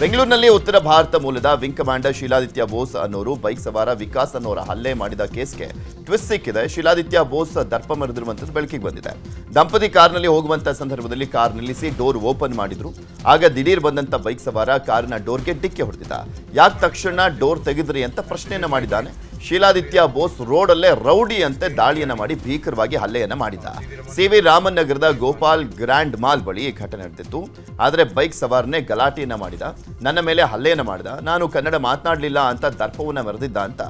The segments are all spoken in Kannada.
ಬೆಂಗಳೂರಿನಲ್ಲಿ ಉತ್ತರ ಭಾರತ ಮೂಲದ ವಿಂಗ್ ಕಮಾಂಡರ್ ಶೀಲಾದಿತ್ಯ ಬೋಸ್ ಅನ್ನೋರು ಬೈಕ್ ಸವಾರ ವಿಕಾಸ್ ಅನ್ನೋರ ಹಲ್ಲೆ ಮಾಡಿದ ಕೇಸ್ಗೆ ಟ್ವಿಸ್ಟ್ ಸಿಕ್ಕಿದೆ. ಶೀಲಾದಿತ್ಯ ಬೋಸ್ ದರ್ಪ ಮೆರೆದಿರುವಂಥದ್ದು ಬೆಳಕಿಗೆ ಬಂದಿದೆ. ದಂಪತಿ ಕಾರ್ನಲ್ಲಿ ಹೋಗುವಂತ ಸಂದರ್ಭದಲ್ಲಿ ಕಾರ್ ನಿಲ್ಲಿಸಿ ಡೋರ್ ಓಪನ್ ಮಾಡಿದ್ರು. ಆಗ ದಿಢೀರ್ ಬಂದಂತ ಬೈಕ್ ಸವಾರ ಕಾರಿನ ಡೋರ್ಗೆ ಡಿಕ್ಕಿ ಹೊಡೆದಿದ್ದ. ಯಾಕೆ ತಕ್ಷಣ ಡೋರ್ ತೆಗೆದ್ರಿ ಅಂತ ಪ್ರಶ್ನೆಯನ್ನು ಮಾಡಿದ್ದಾನೆ. ಶೀಲಾದಿತ್ಯ ಬೋಸ್ ರೋಡಲ್ಲೇ ರೌಡಿ ಅಂತೆ ದಾಳಿಯನ್ನ ಮಾಡಿ ಭೀಕರವಾಗಿ ಹಲ್ಲೆಯನ್ನು ಮಾಡಿದ್ದ. ಸಿ ವಿ ರಾಮನ್ ನಗರದ ಗೋಪಾಲ್ ಗ್ರ್ಯಾಂಡ್ ಮಾಲ್ ಬಳಿ ಈ ಘಟನೆ ನಡೆದಿತ್ತು. ಆದರೆ ಬೈಕ್ ಸವಾರನೇ ಗಲಾಟೆಯನ್ನ ಮಾಡಿದ. ನನ್ನ ಮೇಲೆ ಹಲ್ಲೆಯನ್ನು ಮಾಡಿದ. ನಾನು ಕನ್ನಡ ಮಾತನಾಡಲಿಲ್ಲ ಅಂತ ದರ್ಪವನ್ನ ಮೆರೆದಿದ್ದ ಅಂತ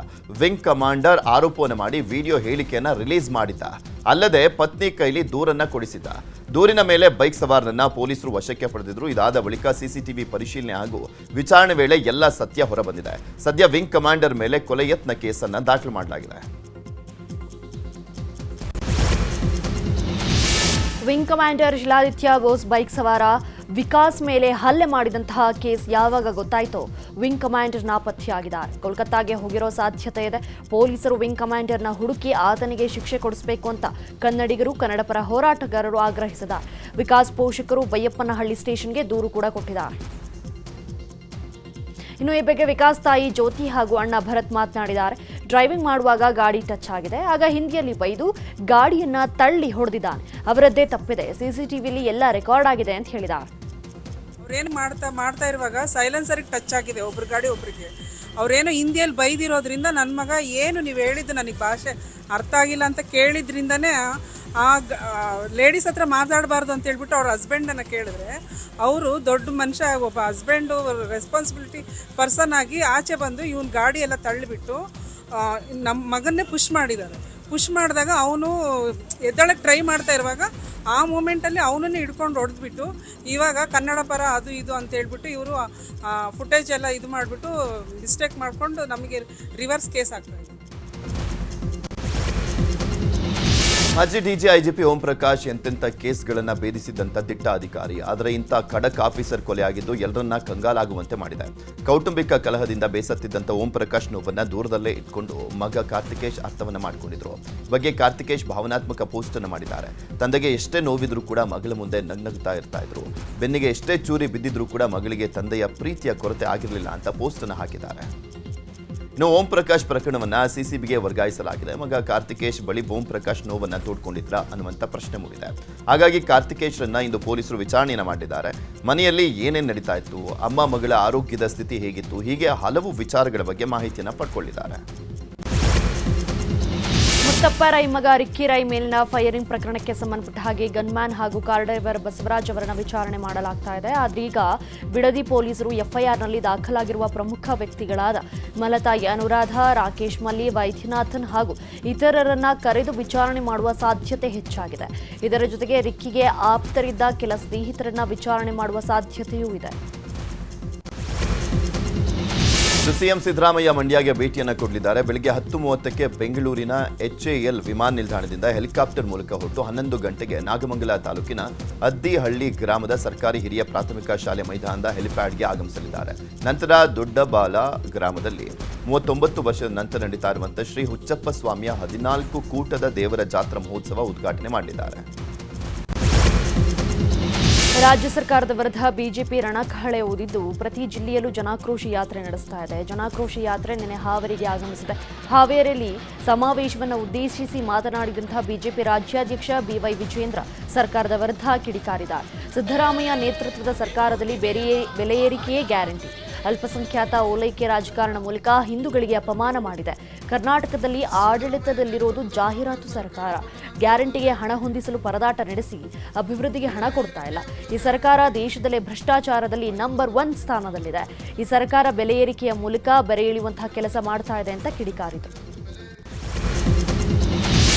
ವಿಂಗ್ ಕಮಾಂಡರ್ ಆರೋಪವನ್ನು ಮಾಡಿ ವಿಡಿಯೋ ಹೇಳಿಕೆಯನ್ನು ರಿಲೀಸ್ ಮಾಡಿದ್ದ. ಅಲ್ಲದೆ ಪತ್ನಿ ಕೈಲಿ ದೂರನ್ನ ಕೊಡಿಸಿದ್ದ. ದೂರಿನ ಮೇಲೆ ಬೈಕ್ ಸವಾರನನ್ನ ಪೊಲೀಸರು ವಶಕ್ಕೆ ಪಡೆದಿದ್ರು. ಇದಾದ ಬಳಿಕ ಸಿಸಿಟಿವಿ ಪರಿಶೀಲನೆ ಹಾಗೂ ವಿಚಾರಣೆ ವೇಳೆ ಎಲ್ಲ ಸತ್ಯ ಹೊರಬಂದಿದೆ. ಸದ್ಯ ವಿಂಗ್ ಕಮಾಂಡರ್ ಮೇಲೆ ಕೊಲೆ ಯತ್ನ ಕೇಸನ್ನ ದಾಖಲು ಮಾಡಲಾಗಿದೆ. Wing commander Shiladitya Bose bike ಸವಾರ ವಿಕಾಸ್ ಮೇಲೆ ಹಲ್ಲೆ ಮಾಡಿದಂತಹ ಕೇಸ್ ಯಾವಾಗ ಗೊತ್ತಾಯಿತೋ? ವಿಂಗ್ ಕಮಾಂಡರ್ ನಾಪತ್ತೆಯಾಗಿದ್ದಾರೆ ಕೋಲ್ಕತ್ತಾಗೆ ಹೋಗಿರೋ ಸಾಧ್ಯತೆ ಇದೆ. ಪೊಲೀಸರು ವಿಂಗ್ ಕಮಾಂಡರ್ನ ಹುಡುಕಿ ಆತನಿಗೆ ಶಿಕ್ಷೆ ಕೊಡಿಸಬೇಕು ಅಂತ ಕನ್ನಡಿಗರು ಕನ್ನಡ ಪರ ಹೋರಾಟಗಾರರು ಆಗ್ರಹಿಸಿದ ವಿಕಾಸ್ ಪೋಷಕರು ಬೈಯಪ್ಪನಹಳ್ಳಿ ಸ್ಟೇಷನ್ಗೆ ದೂರು ಕೂಡ ಕೊಟ್ಟಿದ್ದಾರೆ. ಇನ್ನು ಈ ಬಗ್ಗೆ ವಿಕಾಸ್ ತಾಯಿ ಜ್ಯೋತಿ ಹಾಗೂ ಅಣ್ಣ ಭರತ್ ಮಾತನಾಡಿದ್ದಾರೆ. ಡ್ರೈವಿಂಗ್ ಮಾಡುವಾಗ ಗಾಡಿ ಟಚ್ ಆಗಿದೆ. ಆಗ ಹಿಂದಿಯಲ್ಲಿ ಬೈದು ಗಾಡಿಯನ್ನ ತಳ್ಳಿ ಹೊಡೆದಿದ್ದಾನೆ. ಅವರದ್ದೇ ತಪ್ಪಿದೆ. ಸಿಸಿಟಿವಿಲಿ ಎಲ್ಲ ರೆಕಾರ್ಡ್ ಆಗಿದೆ ಅಂತ ಹೇಳಿದ್ದಾರೆ. ಅವ್ರೇನು ಮಾಡ್ತಾ ಮಾಡ್ತಾ ಇರುವಾಗ ಸೈಲೆನ್ಸರಿಗೆ ಟಚ್ ಆಗಿದೆ ಒಬ್ರ ಗಾಡಿ ಒಬ್ರಿಗೆ. ಅವ್ರೇನು ಹಿಂದಿಯಲ್ಲಿ ಬೈದಿರೋದ್ರಿಂದ ನನ್ನ ಮಗ ಏನು ನೀವು ಹೇಳಿದ್ದು ನನಗೆ ಭಾಷೆ ಅರ್ಥ ಆಗಿಲ್ಲ ಅಂತ ಕೇಳಿದ್ರಿಂದನೇ ಆ ಲೇಡೀಸ್ ಹತ್ರ ಮಾತಾಡಬಾರ್ದು ಅಂತ ಹೇಳ್ಬಿಟ್ಟು ಅವ್ರ ಹಸ್ಬೆಂಡನ್ನು ಕೇಳಿದ್ರೆ ಅವರು ದೊಡ್ಡ ಮನುಷ್ಯ, ಒಬ್ಬ ಹಸ್ಬೆಂಡು ರೆಸ್ಪಾನ್ಸಿಬಿಲಿಟಿ ಪರ್ಸನ್ ಆಗಿ ಆಚೆ ಬಂದು ಇವನ್ ಗಾಡಿ ಎಲ್ಲ ತಳ್ಳಿಬಿಟ್ಟು ನಮ್ಮ ಮಗನ್ನೇ ಪುಷ್ ಮಾಡಿದ್ದಾರೆ. ಪುಷ್ ಮಾಡಿದಾಗ ಅವನು ಎದ್ದಾಳಕ್ಕೆ ಟ್ರೈ ಮಾಡ್ತಾ ಇರುವಾಗ ಆ ಮೂಮೆಂಟಲ್ಲಿ ಅವನನ್ನು ಹಿಡ್ಕೊಂಡು ಹೊಡೆದ್ಬಿಟ್ಟು, ಇವಾಗ ಕನ್ನಡ ಪರ ಅದು ಇದು ಅಂತ ಹೇಳ್ಬಿಟ್ಟು ಇವರು ಫುಟೇಜ್ ಎಲ್ಲ ಇದು ಮಾಡಿಬಿಟ್ಟು ಮಿಸ್ಟೇಕ್ ಮಾಡಿಕೊಂಡು ನಮಗೆ ರಿವರ್ಸ್ ಕೇಸ್ ಆಗ್ತಾ ಮಾಜಿ ಡಿಜಿ ಐಜಿಪಿ ಓಂ ಪ್ರಕಾಶ್ ಎಂತೆಂಥ ಕೇಸ್ಗಳನ್ನು ಭೇದಿಸಿದಂತ ದಿಟ್ಟ ಅಧಿಕಾರಿ ಆದರೆ ಇಂಥ ಖಡಕ್ ಆಫೀಸರ್ ಕೊಲೆಯಾಗಿದ್ದು ಎಲ್ಲರನ್ನ ಕಂಗಾಲಾಗುವಂತೆ ಮಾಡಿದೆ. ಕೌಟುಂಬಿಕ ಕಲಹದಿಂದ ಬೇಸತ್ತಿದ್ದಂಥ ಓಂ ಪ್ರಕಾಶ್ ನೋವನ್ನು ದೂರದಲ್ಲೇ ಇಟ್ಕೊಂಡು ಮಗ ಕಾರ್ತಿಕೇಶ್ ಅರ್ಥವನ್ನು ಮಾಡಿಕೊಂಡಿದ್ರು. ಬಗ್ಗೆ ಕಾರ್ತಿಕೇಶ್ ಭಾವನಾತ್ಮಕ ಪೋಸ್ಟ್ ಅನ್ನು ಮಾಡಿದ್ದಾರೆ. ತಂದೆಗೆ ಎಷ್ಟೇ ನೋವಿದ್ರೂ ಕೂಡ ಮಗಳ ಮುಂದೆ ನಗ್ನಗ್ತಾ ಇರ್ತಾ ಇದ್ರು. ಬೆನ್ನಿಗೆ ಎಷ್ಟೇ ಚೂರಿ ಬಿದ್ದಿದ್ರೂ ಕೂಡ ಮಗಳಿಗೆ ತಂದೆಯ ಪ್ರೀತಿಯ ಕೊರತೆ ಆಗಿರಲಿಲ್ಲ ಅಂತ ಪೋಸ್ಟ್ ಅನ್ನು ಹಾಕಿದ್ದಾರೆ. ಇನ್ನು ಓಂ ಪ್ರಕಾಶ್ ಪ್ರಕರಣವನ್ನ ಸಿಸಿಬಿಗೆ ವರ್ಗಾಯಿಸಲಾಗಿದೆ. ಮಗ ಕಾರ್ತಿಕೇಶ್ ಬಳಿ ಓಂ ಪ್ರಕಾಶ್ ನೋವನ್ನ ತೋಡ್ಕೊಂಡಿದ್ರ ಅನ್ನುವಂಥ ಪ್ರಶ್ನೆ ಮೂಡಿದೆ. ಹಾಗಾಗಿ ಕಾರ್ತಿಕೇಶ್ರನ್ನ ಇಂದು ಪೊಲೀಸರು ವಿಚಾರಣೆಯನ್ನ ಮಾಡಿದ್ದಾರೆ. ಮನೆಯಲ್ಲಿ ಏನೇನು ನಡೀತಾ ಇತ್ತು, ಅಮ್ಮ ಮಗಳ ಆರೋಗ್ಯದ ಸ್ಥಿತಿ ಹೇಗಿತ್ತು, ಹೀಗೆ ಹಲವು ವಿಚಾರಗಳ ಬಗ್ಗೆ ಮಾಹಿತಿಯನ್ನು ಪಡ್ಕೊಂಡಿದ್ದಾರೆ. ಮುತ್ತಪ್ಪ ರೈ ಮಗ ರಿಕ್ಕಿ, ರೈ ಮೇಲಿನ ಫೈರಿಂಗ್ ಪ್ರಕರಣಕ್ಕೆ ಸಂಬಂಧಪಟ್ಟ ಹಾಗೆ ಗನ್ಮ್ಯಾನ್ ಹಾಗೂ ಕಾರ್ ಡ್ರೈವರ್ ಬಸವರಾಜ್ ಅವರನ್ನು ವಿಚಾರಣೆ ಮಾಡಲಾಗ್ತಾ ಇದೆ. ಆದ್ರೀಗ ಬಿಡದಿ ಪೊಲೀಸರು ಎಫ್ಐಆರ್ನಲ್ಲಿ ದಾಖಲಾಗಿರುವ ಪ್ರಮುಖ ವ್ಯಕ್ತಿಗಳಾದ ಮಲತಾಯಿ ಅನುರಾಧ, ರಾಕೇಶ್ ಮಲ್ಲಿ, ವೈದ್ಯನಾಥನ್ ಹಾಗೂ ಇತರರನ್ನ ಕರೆದು ವಿಚಾರಣೆ ಮಾಡುವ ಸಾಧ್ಯತೆ ಹೆಚ್ಚಾಗಿದೆ. ಇದರ ಜೊತೆಗೆ ರಿಕ್ಕಿಗೆ ಆಪ್ತರಿದ್ದ ಕೆಲ ಸ್ನೇಹಿತರನ್ನ ವಿಚಾರಣೆ ಮಾಡುವ ಸಾಧ್ಯತೆಯೂ ಇದೆ. ಸಿಎಂ ಸಿದ್ದರಾಮಯ್ಯ ಮಂಡ್ಯಗೆ ಭೇಟಿಯನ್ನು ಕೊಡಲಿದ್ದಾರೆ. ಬೆಳಗ್ಗೆ ಹತ್ತು ಮೂವತ್ತಕ್ಕೆ ಬೆಂಗಳೂರಿನ ಎಚ್ಎಎಲ್ ವಿಮಾನ ನಿಲ್ದಾಣದಿಂದ ಹೆಲಿಕಾಪ್ಟರ್ ಮೂಲಕ ಹೊರಟು ಹನ್ನೊಂದು ಗಂಟೆಗೆ ನಾಗಮಂಗಲ ತಾಲೂಕಿನ ಅದ್ದಿಹಳ್ಳಿ ಗ್ರಾಮದ ಸರ್ಕಾರಿ ಹಿರಿಯ ಪ್ರಾಥಮಿಕ ಶಾಲೆ ಮೈದಾನದ ಹೆಲಿಪ್ಯಾಡ್ಗೆ ಆಗಮಿಸಲಿದ್ದಾರೆ. ನಂತರ ದೊಡ್ಡಬಾಲ ಗ್ರಾಮದಲ್ಲಿ ಮೂವತ್ತೊಂಬತ್ತು ವರ್ಷದ ನಂತರ ನಡೀತಾ ಶ್ರೀ ಹುಚ್ಚಪ್ಪ ಸ್ವಾಮಿಯ ಹದಿನಾಲ್ಕು ಕೂಟದ ದೇವರ ಜಾತ್ರಾ ಮಹೋತ್ಸವ ಉದ್ಘಾಟನೆ ಮಾಡಲಿದ್ದಾರೆ ರಾಜ್ಯ ಸರ್ಕಾರದ ವಿರುದ್ಧ ಬಿಜೆಪಿ ರಣಕಹಳೆ ಊದಿದ್ದು ಪ್ರತಿ ಜಿಲ್ಲೆಯಲ್ಲೂ ಜನಾಕ್ರೋಶ ಯಾತ್ರೆ ನಡೆಸ್ತಾ ಇದೆ. ಜನಾಕ್ರೋಶ ಯಾತ್ರೆ ನಿನ್ನೆ ಹಾವೇರಿಗೆ ಆಗಮಿಸಿದೆ. ಹಾವೇರಿಯಲ್ಲಿ ಸಮಾವೇಶವನ್ನು ಉದ್ದೇಶಿಸಿ ಮಾತನಾಡಿದಂತಹ ಬಿಜೆಪಿ ರಾಜ್ಯಾಧ್ಯಕ್ಷ ಬಿವೈ ವಿಜೇಂದ್ರ ಸರ್ಕಾರದ ವಿರುದ್ಧ ಕಿಡಿಕಾರಿದ್ದಾರೆ. ಸಿದ್ದರಾಮಯ್ಯ ನೇತೃತ್ವದ ಸರ್ಕಾರದಲ್ಲಿ ಬೆಲೆ ಏರಿಕೆಯೇ ಗ್ಯಾರಂಟಿ. ಅಲ್ಪಸಂಖ್ಯಾತ ಓಲೈಕೆ ರಾಜಕಾರಣ ಮೂಲಕ ಹಿಂದೂಗಳಿಗೆ ಅಪಮಾನ ಮಾಡಿದೆ. ಕರ್ನಾಟಕದಲ್ಲಿ ಆಡಳಿತದಲ್ಲಿರೋದು ಜಾಹೀರಾತು ಸರ್ಕಾರ. ಗ್ಯಾರಂಟಿಗೆ ಹಣ ಹೊಂದಿಸಲು ಪರದಾಟ ನಡೆಸಿ ಅಭಿವೃದ್ಧಿಗೆ ಹಣ ಕೊಡ್ತಾ ಇಲ್ಲ. ಈ ಸರ್ಕಾರ ದೇಶದಲ್ಲೇ ಭ್ರಷ್ಟಾಚಾರದಲ್ಲಿ ನಂಬರ್ ಒನ್ ಸ್ಥಾನದಲ್ಲಿದೆ. ಈ ಸರ್ಕಾರ ಬೆಲೆ ಏರಿಕೆಯ ಮೂಲಕ ಬೆರೆ ಇಳಿಯುವಂತಹ ಕೆಲಸ ಮಾಡ್ತಾ ಇದೆ ಅಂತ ಕಿಡಿಕಾರಿತು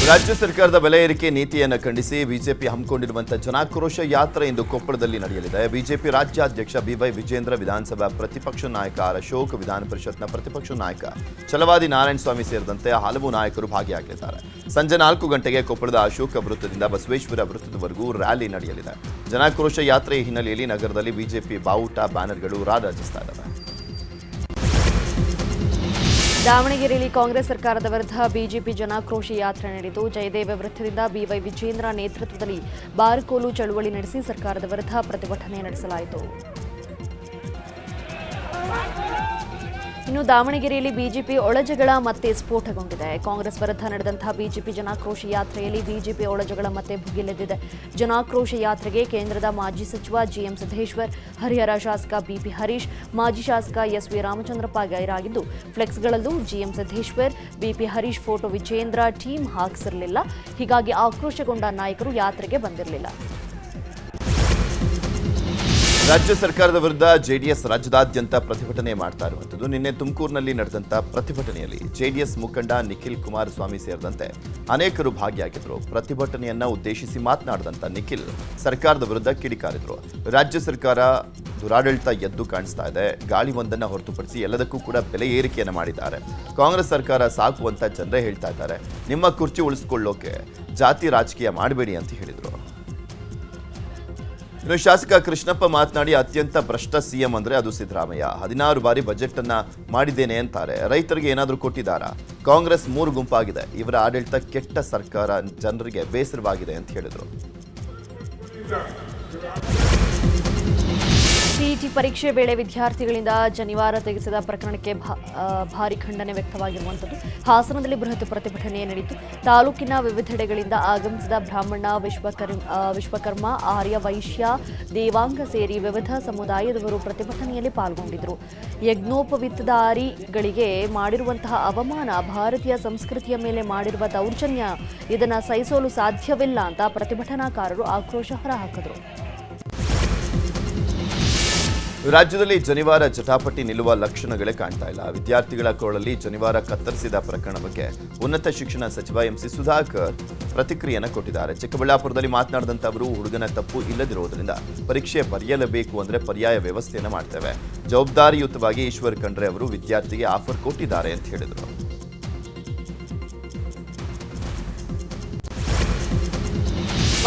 ರಾಜ್ಯ ಸರ್ಕಾರದ ಬೆಲೆ ಏರಿಕೆ ನೀತಿಯನ್ನು ಖಂಡಿಸಿ ಬಿಜೆಪಿ ಹಮ್ಮಿಕೊಂಡಿರುವಂತಹ ಜನಾಕ್ರೋಶ ಯಾತ್ರೆ ಇಂದು ಕೊಪ್ಪಳದಲ್ಲಿ ನಡೆಯಲಿದೆ. ಬಿಜೆಪಿ ರಾಜ್ಯಾಧ್ಯಕ್ಷ ಬಿವೈ ವಿಜೇಂದ್ರ, ವಿಧಾನಸಭಾ ಪ್ರತಿಪಕ್ಷ ನಾಯಕ ಆರ್ ಅಶೋಕ್, ವಿಧಾನ ಪರಿಷತ್ನ ಪ್ರತಿಪಕ್ಷ ನಾಯಕ ಛಲವಾದಿ ನಾರಾಯಣಸ್ವಾಮಿ ಸೇರಿದಂತೆ ಹಲವು ನಾಯಕರು ಭಾಗಿಯಾಗಲಿದ್ದಾರೆ ಸಂಜೆ ನಾಲ್ಕು ಗಂಟೆಗೆ ಕೊಪ್ಪಳದ ಅಶೋಕ ವೃತ್ತದಿಂದ ಬಸವೇಶ್ವರ ವೃತ್ತದವರೆಗೂ ರ್ಯಾಲಿ ನಡೆಯಲಿದೆ. ಜನಾಕ್ರೋಶ ಯಾತ್ರೆ ಹಿನ್ನೆಲೆಯಲ್ಲಿ ನಗರದಲ್ಲಿ ಬಿಜೆಪಿ ಬಾವುಟ ಬ್ಯಾನರ್ಗಳು ರಾರಾಜಿಸ್ತಾ ಇದ್ದಾವೆ. ದಾವಣಗೆರೆಯಲ್ಲಿ ಕಾಂಗ್ರೆಸ್ ಸರ್ಕಾರದ ವಿರುದ್ಧ ಬಿಜೆಪಿ ಜನಾಕ್ರೋಶ ಯಾತ್ರೆ ನಡೆಯಿತು. ಜಯದೇವ ವೃತ್ತದಿಂದ ಬಿವೈ ವಿಜೇಂದ್ರ ನೇತೃತ್ವದಲ್ಲಿ ಬಾರ್ಕೋಲು ಚಳುವಳಿ ನಡೆಸಿ ಸರ್ಕಾರದ ವಿರುದ್ಧ ಪ್ರತಿಭಟನೆ ನಡೆಸಲಾಯಿತು. ಇನ್ನು ದಾವಣಗೆರೆಯಲ್ಲಿ ಬಿಜೆಪಿ ಒಳಜಗಳ ಮತ್ತೆ ಸ್ಫೋಟಗೊಂಡಿದೆ. ಕಾಂಗ್ರೆಸ್ ವಿರುದ್ಧ ನಡೆದಂತಹ ಬಿಜೆಪಿ ಜನಾಕ್ರೋಶ ಯಾತ್ರೆಯಲ್ಲಿ ಬಿಜೆಪಿ ಒಳಜಗಳ ಮತ್ತೆ ಭುಗಿಲೆದ್ದಿದೆ. ಜನಾಕ್ರೋಶ ಯಾತ್ರೆಗೆ ಕೇಂದ್ರದ ಮಾಜಿ ಸಚಿವ ಜಿಎಂ ಸಿದ್ದೇಶ್ವರ್, ಹರಿಹರ ಶಾಸಕ ಬಿಪಿ ಹರೀಶ್, ಮಾಜಿ ಶಾಸಕ ಎಸ್ ವಿ ರಾಮಚಂದ್ರಪ್ಪ ಗೈರಾಗಿದ್ದು ಫ್ಲೆಕ್ಸ್ಗಳಲ್ಲೂ G M Siddeshwar, B P Harish photo Vijendra team ಹಾಕಿಸಿರಲಿಲ್ಲ. ಹೀಗಾಗಿ ಆಕ್ರೋಶಗೊಂಡ ನಾಯಕರು ಯಾತ್ರೆಗೆ ಬಂದಿರಲಿಲ್ಲ. ರಾಜ್ಯ ಸರ್ಕಾರದ ವಿರುದ್ಧ ಜೆಡಿಎಸ್ ರಾಜ್ಯದಾದ್ಯಂತ ಪ್ರತಿಭಟನೆ ಮಾಡ್ತಾ ಇರುವಂಥದ್ದು. ನಿನ್ನೆ ತುಮಕೂರಿನಲ್ಲಿ ನಡೆದಂಥ ಪ್ರತಿಭಟನೆಯಲ್ಲಿ ಜೆಡಿಎಸ್ ಮುಖಂಡ ನಿಖಿಲ್ ಕುಮಾರಸ್ವಾಮಿ ಸೇರಿದಂತೆ ಅನೇಕರು ಭಾಗಿಯಾಗಿದ್ದರು. ಪ್ರತಿಭಟನೆಯನ್ನ ಉದ್ದೇಶಿಸಿ ಮಾತನಾಡಿದಂತ ನಿಖಿಲ್ ಸರ್ಕಾರದ ವಿರುದ್ಧ ಕಿಡಿಕಾರಿದ್ರು. ರಾಜ್ಯ ಸರ್ಕಾರ ದುರಾಡಳಿತ ಎದ್ದು ಕಾಣಿಸ್ತಾ ಇದೆ. ಗಾಳಿ ಒಂದನ್ನು ಹೊರತುಪಡಿಸಿ ಎಲ್ಲದಕ್ಕೂ ಕೂಡ ಬೆಲೆ ಏರಿಕೆಯನ್ನು ಮಾಡಿದ್ದಾರೆ. ಕಾಂಗ್ರೆಸ್ ಸರ್ಕಾರ ಸಾಕು ಅಂತ ಜನರೇ ಹೇಳ್ತಾ ಇದ್ದಾರೆ. ನಿಮ್ಮ ಕುರ್ಚಿ ಉಳಿಸ್ಕೊಳ್ಳೋಕೆ ಜಾತಿ ರಾಜಕೀಯ ಮಾಡಬೇಡಿ ಅಂತ ಹೇಳಿದರು. ಇನ್ನು ಶಾಸಕ ಕೃಷ್ಣಪ್ಪ ಮಾತನಾಡಿ ಅತ್ಯಂತ ಭ್ರಷ್ಟ ಸಿಎಂ ಅಂದ್ರೆ ಅದು ಸಿದ್ದರಾಮಯ್ಯ. ಹದಿನಾರು ಬಾರಿ ಬಜೆಟ್ ಅನ್ನ ಮಾಡಿದ್ದೇನೆ ಅಂತಾರೆ. ರೈತರಿಗೆ ಏನಾದರೂ ಕೊಟ್ಟಿದ್ದಾರಾ? ಕಾಂಗ್ರೆಸ್ ಮೂರು ಗುಂಪಾಗಿದೆ. ಇವರ ಆಡಳಿತ ಕೆಟ್ಟ ಸರ್ಕಾರ ಜನರಿಗೆ ಬೇಸರವಾಗಿದೆ ಅಂತ ಹೇಳಿದರು. ಸಿಇಟಿ ಪರೀಕ್ಷೆ ವೇಳೆ ವಿದ್ಯಾರ್ಥಿಗಳಿಂದ ಜನಿವಾರ ತೆಗೆಸಿದ ಪ್ರಕರಣಕ್ಕೆ ಭಾರಿ ಖಂಡನೆ ವ್ಯಕ್ತವಾಗಿರುವಂಥದ್ದು. ಹಾಸನದಲ್ಲಿ ಬೃಹತ್ ಪ್ರತಿಭಟನೆ ನಡೆಯಿತು. ತಾಲೂಕಿನ ವಿವಿಧೆಡೆಗಳಿಂದ ಆಗಮಿಸಿದ ಬ್ರಾಹ್ಮಣ ವಿಶ್ವಕರ್ ವಿಶ್ವಕರ್ಮ, ಆರ್ಯ ವೈಶ್ಯ, ದೇವಾಂಗ ಸೇರಿ ವಿವಿಧ ಸಮುದಾಯದವರು ಪ್ರತಿಭಟನೆಯಲ್ಲಿ ಪಾಲ್ಗೊಂಡಿದ್ದರು. ಯಜ್ಞೋಪವಿತ್ತದಾರಿಗಳಿಗೆ ಮಾಡಿರುವಂತಹ ಅವಮಾನ ಭಾರತೀಯ ಸಂಸ್ಕೃತಿಯ ಮೇಲೆ ಮಾಡಿರುವ ದೌರ್ಜನ್ಯ ಇದನ್ನು ಸಹಿಸಲು ಸಾಧ್ಯವಿಲ್ಲ ಅಂತ ಪ್ರತಿಭಟನಾಕಾರರು ಆಕ್ರೋಶ ಹೊರಹಾಕಿದರು. ರಾಜ್ಯದಲ್ಲಿ ಜನಿವಾರ ಜಟಾಪಟಿ ನಿಲ್ಲುವ ಲಕ್ಷಣಗಳೇ ಕಾಣ್ತಾ ಇಲ್ಲ. ವಿದ್ಯಾರ್ಥಿಗಳ ಕೊರಳಲ್ಲಿ ಜನಿವಾರ ಕತ್ತರಿಸಿದ ಪ್ರಕರಣ ಬಗ್ಗೆ ಉನ್ನತ ಶಿಕ್ಷಣ ಸಚಿವ ಎಂಸಿ ಸುಧಾಕರ್ ಪ್ರತಿಕ್ರಿಯೆಯನ್ನು ಕೊಟ್ಟಿದ್ದಾರೆ. ಚಿಕ್ಕಬಳ್ಳಾಪುರದಲ್ಲಿ ಮಾತನಾಡಿದಂಥ ಅವರು, ಹುಡುಗನ ತಪ್ಪು ಇಲ್ಲದಿರುವುದರಿಂದ ಪರೀಕ್ಷೆ ಬರೆಯಲೇಬೇಕು ಅಂದರೆ ಪರ್ಯಾಯ ವ್ಯವಸ್ಥೆಯನ್ನು ಮಾಡ್ತೇವೆ. ಜವಾಬ್ದಾರಿಯುತವಾಗಿ ಈಶ್ವರ್ ಖಂಡ್ರೆ ಅವರು ವಿದ್ಯಾರ್ಥಿಗೆ ಆಫರ್ ಕೊಟ್ಟಿದ್ದಾರೆ ಅಂತ ಹೇಳಿದರು.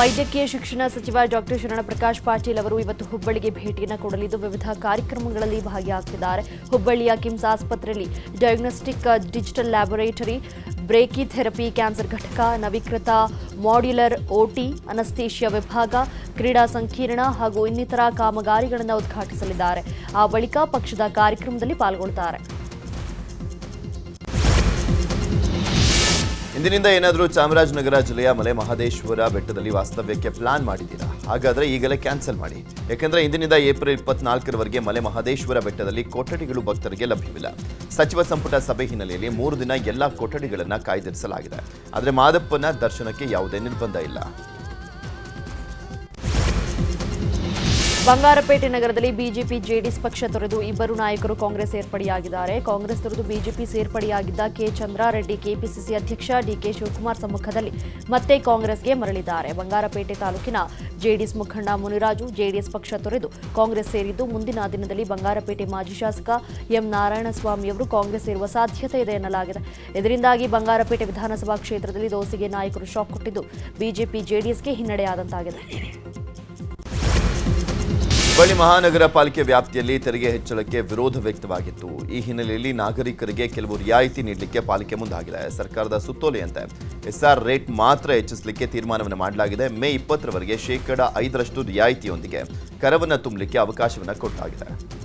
ವೈದ್ಯಕೀಯ ಶಿಕ್ಷಣ ಸಚಿವ ಡಾಕ್ಟರ್ ಶರಣಪ್ರಕಾಶ್ ಪಾಟೀಲ್ ಅವರು ಇವತ್ತು ಹುಬ್ಬಳ್ಳಿಗೆ ಭೇಟಿಯನ್ನು ಕೊಡಲಿದ್ದು ವಿವಿಧ ಕಾರ್ಯಕ್ರಮಗಳಲ್ಲಿ ಭಾಗಿಯಾಗ್ತಿದ್ದಾರೆ. ಹುಬ್ಬಳ್ಳಿಯ ಕಿಮ್ಸ್ ಆಸ್ಪತ್ರೆಯಲ್ಲಿ diagnostic digital laboratory brachytherapy cancer ಘಟಕ, ನವೀಕೃತ ಮಾಡ್ಯುಲರ್ ಓಟಿ ಅನಸ್ತೇಷಿಯಾ ವಿಭಾಗ, ಕ್ರೀಡಾ ಸಂಕೀರ್ಣ ಹಾಗೂ ಇನ್ನಿತರ ಕಾಮಗಾರಿಗಳನ್ನು ಉದ್ಘಾಟಿಸಲಿದ್ದಾರೆ. ಆ ಬಳಿಕ ಪಕ್ಷದ ಕಾರ್ಯಕ್ರಮದಲ್ಲಿ ಪಾಲ್ಗೊಳ್ಳುತ್ತಾರೆ ಇಂದಿನಿಂದ ಏನಾದರೂ ಚಾಮರಾಜನಗರ ಜಿಲ್ಲೆಯ ಮಲೆ ಮಹದೇಶ್ವರ ಬೆಟ್ಟದಲ್ಲಿ ವಾಸ್ತವ್ಯಕ್ಕೆ ಪ್ಲಾನ್ ಮಾಡಿದ್ದೀರಾ? ಹಾಗಾದರೆ ಈಗಲೇ ಕ್ಯಾನ್ಸಲ್ ಮಾಡಿ. ಯಾಕಂದ್ರೆ ಇಂದಿನಿಂದ ಏಪ್ರಿಲ್ ಇಪ್ಪತ್ನಾಲ್ಕರವರೆಗೆ ಮಲೆ ಮಹದೇಶ್ವರ ಬೆಟ್ಟದಲ್ಲಿ ಕೊಠಡಿಗಳು ಭಕ್ತರಿಗೆ ಲಭ್ಯವಿಲ್ಲ. ಸಚಿವ ಸಂಪುಟ ಸಭೆ ಹಿನ್ನೆಲೆಯಲ್ಲಿ ಮೂರು ದಿನ ಎಲ್ಲ ಕೊಠಡಿಗಳನ್ನು ಕಾಯ್ದಿರಿಸಲಾಗಿದೆ. ಆದರೆ ಮಾದಪ್ಪನ ದರ್ಶನಕ್ಕೆ ಯಾವುದೇ ನಿರ್ಬಂಧ ಇಲ್ಲ. ಬಂಗಾರಪೇಟೆ ನಗರದಲ್ಲಿ ಬಿಜೆಪಿ ಜೆಡಿಎಸ್ ಪಕ್ಷ ತೊರೆದು ಇಬ್ಬರು ನಾಯಕರು ಕಾಂಗ್ರೆಸ್ ಸೇರ್ಪಡೆಯಾಗಿದ್ದಾರೆ. ಕಾಂಗ್ರೆಸ್ ತೊರೆದು ಬಿಜೆಪಿ ಸೇರ್ಪಡೆಯಾಗಿದ್ದ ಕೆ ಚಂದ್ರಾರೆಡ್ಡಿ, ಕೆಪಿಸಿಸಿ ಅಧ್ಯಕ್ಷ ಡಿಕೆ ಶಿವಕುಮಾರ್ ಸಮ್ಮುಖದಲ್ಲಿ ಮತ್ತೆ ಕಾಂಗ್ರೆಸ್ಗೆ ಮರಳಿದ್ದಾರೆ. ಬಂಗಾರಪೇಟೆ ತಾಲೂಕಿನ ಜೆಡಿಎಸ್ ಮುಖಂಡ ಮುನಿರಾಜು ಜೆಡಿಎಸ್ ಪಕ್ಷ ತೊರೆದು ಕಾಂಗ್ರೆಸ್ ಸೇರಿದ್ದು ಮುಂದಿನ ದಿನದಲ್ಲಿ ಬಂಗಾರಪೇಟೆ ಮಾಜಿ ಶಾಸಕ ಎಂ ನಾರಾಯಣಸ್ವಾಮಿಯವರು ಕಾಂಗ್ರೆಸ್ ಸೇರುವ ಸಾಧ್ಯತೆ ಇದೆ ಎನ್ನಲಾಗಿದೆ. ಇದರಿಂದಾಗಿ ಬಂಗಾರಪೇಟೆ ವಿಧಾನಸಭಾ ಕ್ಷೇತ್ರದಲ್ಲಿ ದೋಸಿಗೆ ನಾಯಕರು ಶಾಕ್ ಕೊಟ್ಟಿದ್ದು ಬಿಜೆಪಿ ಜೆಡಿಎಸ್ಗೆ ಹಿನ್ನಡೆಯಾದಂತಾಗಿದೆ. ಹುಬ್ಬಳ್ಳಿ ಮಹಾನಗರ ಪಾಲಿಕೆ ವ್ಯಾಪ್ತಿಯಲ್ಲಿ ತೆರಿಗೆ ಹೆಚ್ಚಳಕ್ಕೆ ವಿರೋಧ ವ್ಯಕ್ತವಾಗಿತ್ತು. ಈ ಹಿನ್ನೆಲೆಯಲ್ಲಿ ನಾಗರಿಕರಿಗೆ ಕೆಲವು ರಿಯಾಯಿತಿ ನೀಡಲಿಕ್ಕೆ ಪಾಲಿಕೆ ಮುಂದಾಗಿದೆ. ಸರ್ಕಾರದ ಸುತ್ತೋಲೆಯಂತೆ ಎಸ್ಆರ್ ರೇಟ್ ಮಾತ್ರ ಹೆಚ್ಚಿಸಲಿಕ್ಕೆ ತೀರ್ಮಾನವನ್ನು ಮಾಡಲಾಗಿದೆ. ಮೇ ಇಪ್ಪತ್ತರವರೆಗೆ ಶೇಕಡಾ ಐದರಷ್ಟು ರಿಯಾಯಿತಿಯೊಂದಿಗೆ ಕರವನ್ನು ತುಂಬಲಿಕ್ಕೆ ಅವಕಾಶವನ್ನು ಜೂನ್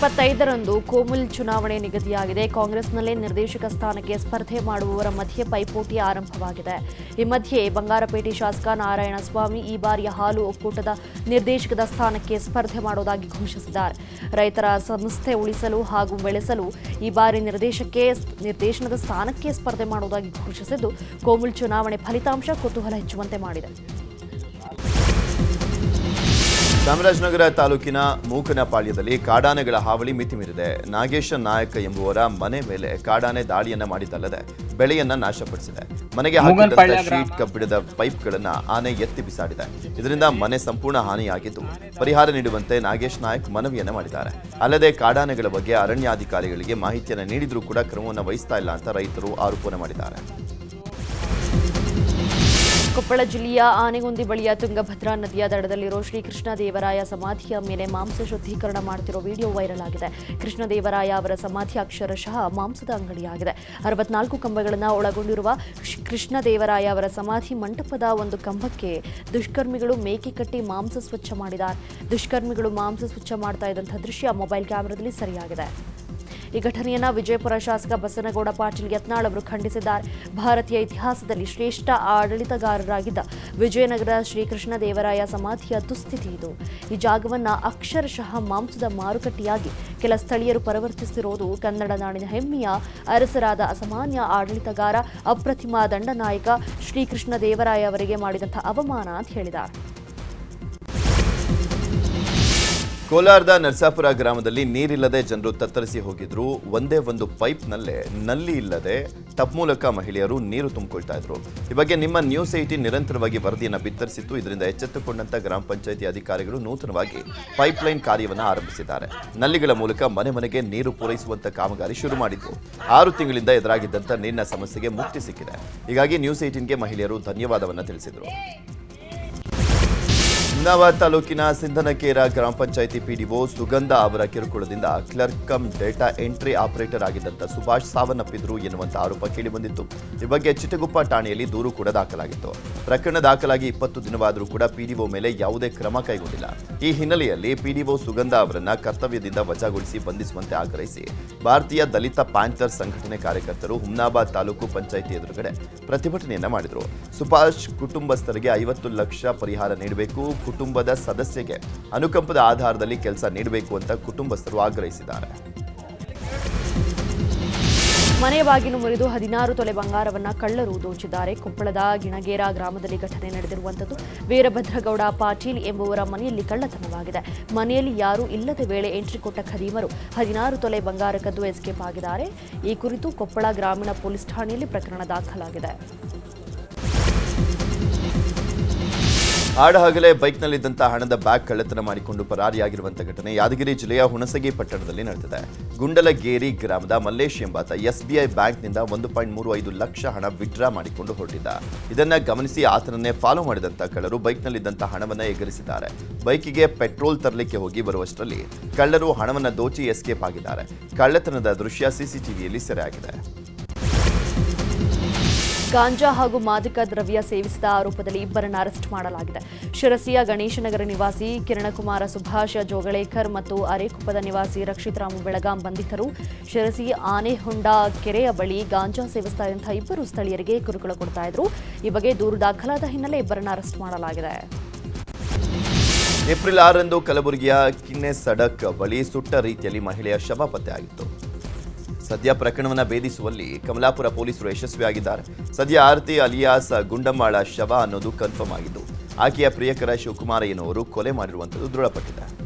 ಇಪ್ಪತ್ತೈದರಂದು ಕೋಮುಲ್ ಚುನಾವಣೆ ನಿಗದಿಯಾಗಿದೆ. ಕಾಂಗ್ರೆಸ್ನಲ್ಲೇ ನಿರ್ದೇಶಕ ಸ್ಥಾನಕ್ಕೆ ಸ್ಪರ್ಧೆ ಮಾಡುವವರ ಮಧ್ಯೆ ಪೈಪೋಟಿ ಆರಂಭವಾಗಿದೆ. ಈ ಮಧ್ಯೆ ಬಂಗಾರಪೇಟೆ ಶಾಸಕ ನಾರಾಯಣಸ್ವಾಮಿ ಈ ಬಾರಿಯ ಹಾಲು ಒಕ್ಕೂಟದ ನಿರ್ದೇಶಕದ ಸ್ಥಾನಕ್ಕೆ ಸ್ಪರ್ಧೆ ಮಾಡುವುದಾಗಿ ಘೋಷಿಸಿದ್ದಾರೆ. ರೈತರ ಸಂಸ್ಥೆ ಉಳಿಸಲು ಹಾಗೂ ಬೆಳೆಸಲು ಈ ಬಾರಿ ನಿರ್ದೇಶಕ್ಕೆ ನಿರ್ದೇಶನದ ಸ್ಥಾನಕ್ಕೆ ಸ್ಪರ್ಧೆ ಮಾಡುವುದಾಗಿ ಘೋಷಿಸಿದ್ದು, ಕೋಮುಲ್ ಚುನಾವಣೆ ಫಲಿತಾಂಶ ಕುತೂಹಲ ಹೆಚ್ಚುವಂತೆ ಮಾಡಿದೆ. ಚಾಮರಾಜನಗರ ತಾಲೂಕಿನ ಮೂಕನಪಾಳ್ಯದಲ್ಲಿ ಕಾಡಾನೆಗಳ ಹಾವಳಿ ಮಿತಿಮೀರಿದೆ. ನಾಗೇಶ ನಾಯಕ ಎಂಬುವರ ಮನೆ ಮೇಲೆ ಕಾಡಾನೆ ದಾಳಿಯನ್ನ ಮಾಡಿದ್ದಲ್ಲದೆ ಬೆಳೆಯನ್ನ ನಾಶಪಡಿಸಿದೆ. ಮನೆಗೆ ಹಾಕಿದ್ದಂತ ಶೀಟ್ ಕಬ್ಬಿಣದ ಪೈಪ್ಗಳನ್ನ ಆನೆ ಎತ್ತಿ ಬಿಸಾಡಿದೆ. ಇದರಿಂದ ಮನೆ ಸಂಪೂರ್ಣ ಹಾನಿಯಾಗಿದ್ದು ಪರಿಹಾರ ನೀಡುವಂತೆ ನಾಗೇಶ್ ನಾಯಕ್ ಮನವಿಯನ್ನ ಮಾಡಿದ್ದಾರೆ. ಅಲ್ಲದೆ ಕಾಡಾನೆಗಳ ಬಗ್ಗೆ ಅರಣ್ಯಾಧಿಕಾರಿಗಳಿಗೆ ಮಾಹಿತಿಯನ್ನು ನೀಡಿದ್ರೂ ಕೂಡ ಕ್ರಮವನ್ನು ವಹಿಸ್ತಾ ಇಲ್ಲ ಅಂತ ರೈತರು ಆರೋಪನ ಮಾಡಿದ್ದಾರೆ. ಕೊಪ್ಪಳ ಜಿಲ್ಲೆಯ ಆನೆಗೊಂದಿ ಬಳಿಯ ತುಂಗಭದ್ರಾ ನದಿಯ ದಡದಲ್ಲಿರೋ ಶ್ರೀಕೃಷ್ಣ ದೇವರಾಯ ಸಮಾಧಿಯ ಮೇಲೆ ಮಾಂಸ ಶುದ್ಧೀಕರಣ ಮಾಡುತ್ತಿರೋ ವಿಡಿಯೋ ವೈರಲ್ ಆಗಿದೆ. ಕೃಷ್ಣ ದೇವರಾಯ ಅವರ ಸಮಾಧಿ ಅಕ್ಷರಶಃ ಮಾಂಸದ ಅಂಗಡಿಯಾಗಿದೆ. ಅರವತ್ನಾಲ್ಕು ಕಂಬಗಳನ್ನು ಒಳಗೊಂಡಿರುವ ಕೃಷ್ಣದೇವರಾಯ ಕೃಷ್ಣ ದೇವರಾಯ ಅವರ ಸಮಾಧಿ ಮಂಟಪದ ಒಂದು ಕಂಬಕ್ಕೆ ದುಷ್ಕರ್ಮಿಗಳು ಮೇಕೆ ಕಟ್ಟಿ ಮಾಂಸ ಸ್ವಚ್ಛ ಮಾಡಿದ್ದಾರೆ. ದುಷ್ಕರ್ಮಿಗಳು ಮಾಂಸ ಸ್ವಚ್ಛ ಮಾಡ್ತಾ ಇದ್ದಂಥ ದೃಶ್ಯ ಮೊಬೈಲ್ ಕ್ಯಾಮೆರಾದಲ್ಲಿ ಸರಿಯಾಗಿದೆ. ಈ ಘಟನೆಯನ್ನು ವಿಜಯಪುರ ಶಾಸಕ ಬಸನಗೌಡ ಪಾಟೀಲ್ ಯತ್ನಾಳ್ ಅವರು ಖಂಡಿಸಿದ್ದಾರೆ. ಭಾರತೀಯ ಇತಿಹಾಸದಲ್ಲಿ ಶ್ರೇಷ್ಠ ಆಡಳಿತಗಾರರಾಗಿದ್ದ ವಿಜಯನಗರ ಶ್ರೀಕೃಷ್ಣ ದೇವರಾಯ ಸಮಾಧಿಯ ದುಸ್ಥಿತಿ ಇದು. ಈ ಜಾಗವನ್ನು ಅಕ್ಷರಶಃ ಮಾಂಸದ ಮಾರುಕಟ್ಟೆಯಾಗಿ ಕೆಲ ಸ್ಥಳೀಯರು ಪರಿವರ್ತಿಸಿರುವುದು ಕನ್ನಡ ನಾಡಿನ ಹೆಮ್ಮೆಯ ಅರಸರಾದ ಅಸಾಮಾನ್ಯ ಆಡಳಿತಗಾರ ಅಪ್ರತಿಮ ದಂಡನಾಯಕ ಶ್ರೀಕೃಷ್ಣ ದೇವರಾಯ ಅವರಿಗೆ ಮಾಡಿದಂಥ ಅವಮಾನ ಅಂತ ಹೇಳಿದ್ದಾರೆ. ಕೋಲಾರದ ನರಸಾಪುರ ಗ್ರಾಮದಲ್ಲಿ ನೀರಿಲ್ಲದೆ ಜನರು ತತ್ತರಿಸಿ ಹೋಗಿದ್ರು. ಒಂದೇ ಒಂದು ಪೈಪ್ನಲ್ಲೇ ನಲ್ಲಿ ಇಲ್ಲದೆ ಟಪ್ ಮೂಲಕ ಮಹಿಳೆಯರು ನೀರು ತುಂಬಿಕೊಳ್ತಾ ಇದ್ರು. ಈ ಬಗ್ಗೆ ನಿಮ್ಮ ನ್ಯೂಸ್ ಐಟಿ ನಿರಂತರವಾಗಿ ವರದಿಯನ್ನು ಬಿತ್ತರಿಸಿತ್ತು. ಇದರಿಂದ ಎಚ್ಚೆತ್ತುಕೊಂಡಂತ ಗ್ರಾಮ ಪಂಚಾಯಿತಿ ಅಧಿಕಾರಿಗಳು ನೂತನವಾಗಿ ಪೈಪ್ಲೈನ್ ಕಾರ್ಯವನ್ನು ಆರಂಭಿಸಿದ್ದಾರೆ. ನಲ್ಲಿಗಳ ಮೂಲಕ ಮನೆ ಮನೆಗೆ ನೀರು ಪೂರೈಸುವಂತ ಕಾಮಗಾರಿ ಶುರು ಮಾಡಿತ್ತು ಆರು ತಿಂಗಳಿಂದ ಎದುರಾಗಿದ್ದಂತ ನೀರಿನ ಸಮಸ್ಯೆಗೆ ಮುಕ್ತಿ ಸಿಕ್ಕಿದೆ. ಹೀಗಾಗಿ ನ್ಯೂಸ್ ಏಟೀನ್ಗೆ ಮಹಿಳೆಯರು ಧನ್ಯವಾದವನ್ನು ತಿಳಿಸಿದರು. ಹುಮ್ನಾಬಾದ್ ತಾಲೂಕಿನ ಸಿಂಧನಕೇರ ಗ್ರಾಮ ಪಂಚಾಯಿತಿ ಪಿಡಿಒ ಸುಗಂಧ ಅವರ ಕಿರುಕುಳದಿಂದ clerk cum data entry operator ಆಗಿದ್ದಂಥ Subhash ಸಾವನ್ನಪ್ಪಿದ್ರು ಎನ್ನುವಂತ ಆರೋಪ ಕೇಳಿಬಂದಿತ್ತು. ಈ ಬಗ್ಗೆ ಚಿಟಗುಪ್ಪ ಠಾಣೆಯಲ್ಲಿ ದೂರು ಕೂಡ ದಾಖಲಾಗಿತ್ತು. ಪ್ರಕರಣ ದಾಖಲಾಗಿ ಇಪ್ಪತ್ತು ದಿನವಾದರೂ ಕೂಡ ಪಿಡಿಒ ಮೇಲೆ ಯಾವುದೇ ಕ್ರಮ ಕೈಗೊಂಡಿಲ್ಲ. ಈ ಹಿನ್ನೆಲೆಯಲ್ಲಿ ಪಿಡಿಒ ಸುಗಂಧ ಅವರನ್ನ ಕರ್ತವ್ಯದಿಂದ ವಜಾಗೊಳಿಸಿ ಬಂಧಿಸುವಂತೆ ಆಗ್ರಹಿಸಿ ಭಾರತೀಯ ದಲಿತ ಪ್ಯಾಂಥರ್ ಸಂಘಟನೆ ಕಾರ್ಯಕರ್ತರು ಹುಮ್ನಾಬಾದ್ ತಾಲೂಕು ಪಂಚಾಯಿತಿ ಎದುರುಗಡೆ ಪ್ರತಿಭಟನೆಯನ್ನ ಮಾಡಿದರು. ಸುಭಾಷ್ ಕುಟುಂಬಸ್ಥರಿಗೆ ಐವತ್ತು ಲಕ್ಷ ಪರಿಹಾರ ನೀಡಬೇಕು ಕುಟುಂಬದ ಸದಸ್ಯಗೆ ಅನುಕಂಪದ ಆಧಾರದಲ್ಲಿ ಕೆಲಸ ನೀಡಬೇಕು ಅಂತ ಕುಟುಂಬಸ್ಥರು ಆಗ್ರಹಿಸಿದ್ದಾರೆ. ಮನೆಯ ಬಾಗಿಲು ಮುರಿದು ಹದಿನಾರು ತೊಲೆ ಬಂಗಾರವನ್ನ ಕಳ್ಳರು ದೋಚಿದ್ದಾರೆ. ಕೊಪ್ಪಳದ ಗಿಣಗೇರ ಗ್ರಾಮದಲ್ಲಿ ಘಟನೆ ನಡೆದಿರುವಂಥದ್ದು ವೀರಭದ್ರಗೌಡ ಪಾಟೀಲ್ ಎಂಬುವರ ಮನೆಯಲ್ಲಿ ಕಳ್ಳತನವಾಗಿದೆ. ಮನೆಯಲ್ಲಿ ಯಾರೂ ಇಲ್ಲದ ವೇಳೆ ಎಂಟ್ರಿ ಕೊಟ್ಟ ಖದೀಮರು ಹದಿನಾರು ತೊಲೆ ಬಂಗಾರ ಕದ್ದು ಎಸ್ಕೇಪ್ ಆಗಿದ್ದಾರೆ. ಈ ಕುರಿತು ಕೊಪ್ಪಳ ಗ್ರಾಮೀಣ ಪೊಲೀಸ್ ಠಾಣೆಯಲ್ಲಿ ಪ್ರಕರಣ ದಾಖಲಾಗಿದೆ. ಆಡಹಗಲೇ ಬೈಕ್ನಲ್ಲಿದ್ದಂಥ ಹಣದ ಬ್ಯಾಗ್ ಕಳ್ಳತನ ಮಾಡಿಕೊಂಡು ಪರಾರಿಯಾಗಿರುವಂಥ ಘಟನೆ ಯಾದಗಿರಿ ಜಿಲ್ಲೆಯ ಹುಣಸಗಿ ಪಟ್ಟಣದಲ್ಲಿ ನಡೆದಿದೆ. ಗುಂಡಲಗೇರಿ ಗ್ರಾಮದ ಮಲ್ಲೇಶ್ ಎಂಬಾತ ಎಸ್ಬಿಐ ಬ್ಯಾಂಕ್ನಿಂದ ಒಂದು ಪಾಯಿಂಟ್ ಮೂರು ಐದು ಲಕ್ಷ ಹಣ ವಿಡ್ರಾ ಮಾಡಿಕೊಂಡು ಹೊರಟಿದ್ದ. ಇದನ್ನು ಗಮನಿಸಿ ಆತನನ್ನೇ ಫಾಲೋ ಮಾಡಿದಂಥ ಕಳ್ಳರು ಬೈಕ್ನಲ್ಲಿದ್ದಂಥ ಹಣವನ್ನ ಎಗರಿಸಿದ್ದಾರೆ. ಬೈಕಿಗೆ ಪೆಟ್ರೋಲ್ ತರಲಿಕ್ಕೆ ಹೋಗಿ ಬರುವಷ್ಟರಲ್ಲಿ ಕಳ್ಳರು ಹಣವನ್ನ ದೋಚಿ ಎಸ್ಕೇಪ್ ಆಗಿದ್ದಾರೆ. ಕಳ್ಳತನದ ದೃಶ್ಯ ಸಿಸಿಟಿವಿಯಲ್ಲಿ ಸೆರೆಯಾಗಿದೆ. ಗಾಂಜಾ ಹಾಗೂ ಮಾದಕ ದ್ರವ್ಯ ಸೇವಿಸಿದ ಆರೋಪದಲ್ಲಿ ಇಬ್ಬರನ್ನು ಅರೆಸ್ಟ್ ಮಾಡಲಾಗಿದೆ. ಶಿರಸಿಯ ಗಣೇಶನಗರ ನಿವಾಸಿ ಕಿರಣಕುಮಾರ ಸುಭಾಷ, ಜೋಗಳೇಕರ್ ಮತ್ತು ಅರೇಕುಪ್ಪದ ನಿವಾಸಿ ರಕ್ಷಿತರಾಮು ಬೆಳಗಾಂ ಬಂಧಿತರು. ಶಿರಸಿ ಆನೆಹೊಂಡ ಕೆರೆಯ ಬಳಿ ಗಾಂಜಾ ಸೇವಿಸ್ತಾ ಇದ್ದಂತಹ ಇಬ್ಬರು ಸ್ಥಳೀಯರಿಗೆ ಕಿರುಕುಳ ಕೊಡ್ತಾ ಇದ್ರು. ಈ ಬಗ್ಗೆ ದೂರು ದಾಖಲಾದ ಹಿನ್ನೆಲೆ ಇಬ್ಬರನ್ನು ಅರೆಸ್ಟ್ ಮಾಡಲಾಗಿದೆ. ಏಪ್ರಿಲ್ ಆರರಂದು ಕಲಬುರಗಿಯ ಕಿನ್ನೆ ಸಡಕ್ ಬಳಿ ಸುಟ್ಟ ರೀತಿಯಲ್ಲಿ ಮಹಿಳೆಯ ಶವ ಪತ್ತೆಯಾಗಿತ್ತು. ಸದ್ಯ ಪ್ರಕರಣವನ್ನು ಭೇದಿಸುವಲ್ಲಿ ಕಮಲಾಪುರ ಪೊಲೀಸರು ಯಶಸ್ವಿಯಾಗಿದ್ದಾರೆ. ಸದ್ಯ ಆರತಿ ಅಲಿಯಾಸ್ ಗುಂಡಮ್ಮಾಳ ಶವ ಅನ್ನೋದು ಕನ್ಫರ್ಮ್ ಆಗಿದ್ದು, ಆಕೆಯ ಪ್ರಿಯಕರ ಶಿವಕುಮಾರಯ್ಯನವರು ಕೊಲೆ ಮಾಡಿರುವಂಥದ್ದು ದೃಢಪಟ್ಟಿದೆ.